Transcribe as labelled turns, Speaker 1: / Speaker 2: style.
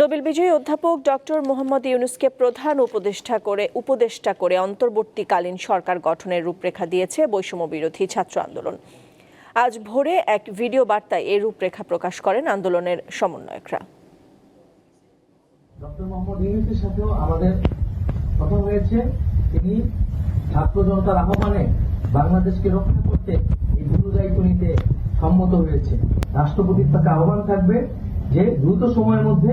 Speaker 1: Nobel বিজয়ী অধ্যাপক doctor Mohammad ইউনুসকে প্রধান উপদেষ্টা করে উপদেষ্টা করে অন্তর্বর্তীকালীন সরকার গঠনের রূপরেখা দিয়েছে বৈষম্য বিরোধী ছাত্র আন্দোলন। আজ ভোরে এক ভিডিও বার্তায় এই রূপরেখা প্রকাশ করেন আন্দোলনের সমন্বয়করা।
Speaker 2: ডক্টর মোহাম্মদ ইউনুসের সাথেও আমাদের কথা হয়েছে। তিনি ছাত্র জনতার আহ্বানে বাংলাদেশকে রক্ষা করতে এই গুরু দায়িত্ব সম্মত হয়েছে। রাষ্ট্রপতির তাকে আহ্বান থাকবে যে দ্রুত সময়ের মধ্যে